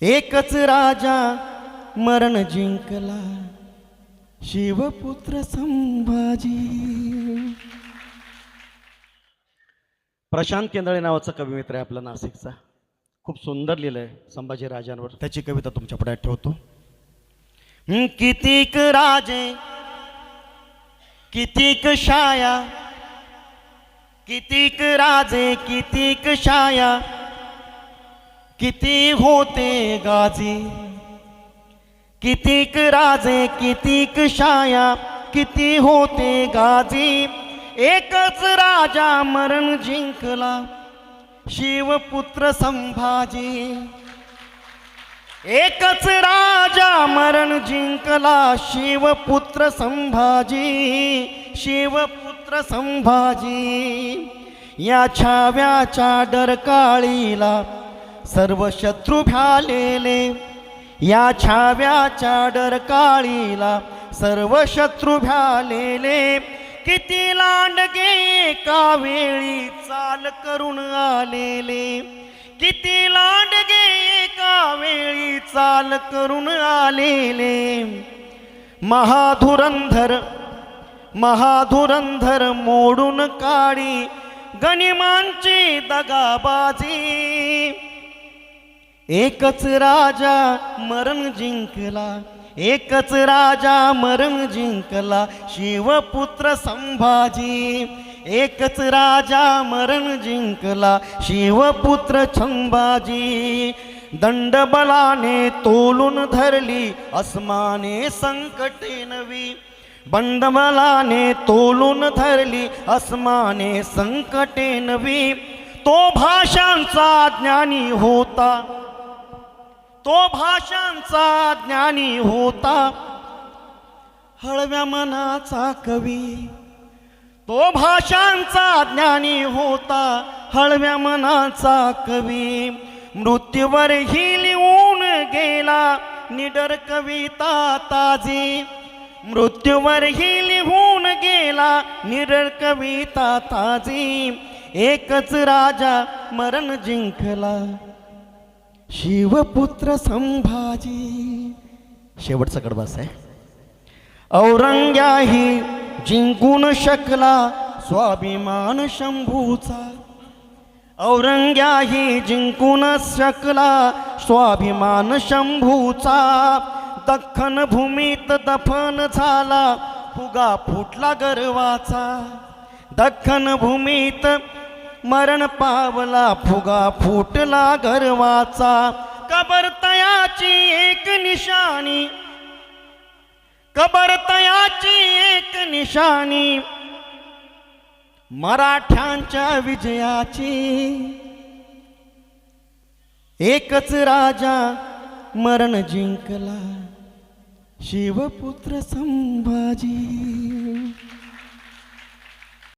एकच राजा मरण जिंकला. शिवपुत्र संभाजी. प्रशांत केंदळे नावाचा कविमित्र आहे आपला नाशिकचा. खूप सुंदर लिहिलं आहे संभाजी राजांवर. त्याची कविता तुमच्यापुढे ठेवतो. कितीक राजे कितीक शाया कितीक राजे कितीक शाया किती होते गाजे? कितीक राजे कितीक शाया? किती होते गाजे? एकच राजा मरण जिंकला शिवपुत्र संभाजी. एकच राजा मरण जिंकला शिवपुत्र संभाजी. शिवपुत्र संभाजी. या छाव्याच्या डरकाळीला सर्व शत्रू भ्यालेले. या छाव्याच्या डरकाळीला सर्व शत्रू भ्यालेले. किती लांडगे एका वेळी चाल करून आलेले. किती लांडगे एका वेळी चाल करून आलेले. महाधुरंधर महाधुरंधर मोडून काळी गनिमांची दगाबाजी. एकच राजा मरण जिंकला एकच राजा मरण जिंकला शिवपुत्र संभाजी. एकच राजा मरण जिंकला शिवपुत्र संभाजी दंडबलाने तोलून धरली अस्माने संकटे नवी. बंडबलाने तोलून धरली अस्माने संकटे नवी. तो भाषांचा ज्ञानी होता तो भाषांचा ज्ञानी होता. हळव्या मनाचा कवी. तो भाषांचा ज्ञानी होता. हळव्या मनाचा कवी. मृत्यूवर ही लिहून गेला निडर कविता ताजी. मृत्यूवर ही लिहून गेला निडर कविता ताजी. एकच राजा मरण जिंकला. शिवपुत्र संभाजी. शेवटचा कडबास आहे. औरंग्याही जिंकून शकला स्वाभिमान शंभूचा. औरंग्याही जिंकून शकला स्वाभिमान शंभूचा. दख्खन भूमीत दफन झाला फुगा फुटला गर्वाचा. दख्खन भूमीत मरण पावला फुगा फुटला गर्वाचा. कबरतयाची एक निशाणी. कबरतयाची एक निशाणी. मराठ्यांच्या विजयाची. एकच राजा मरण जिंकला. शिवपुत्र संभाजी.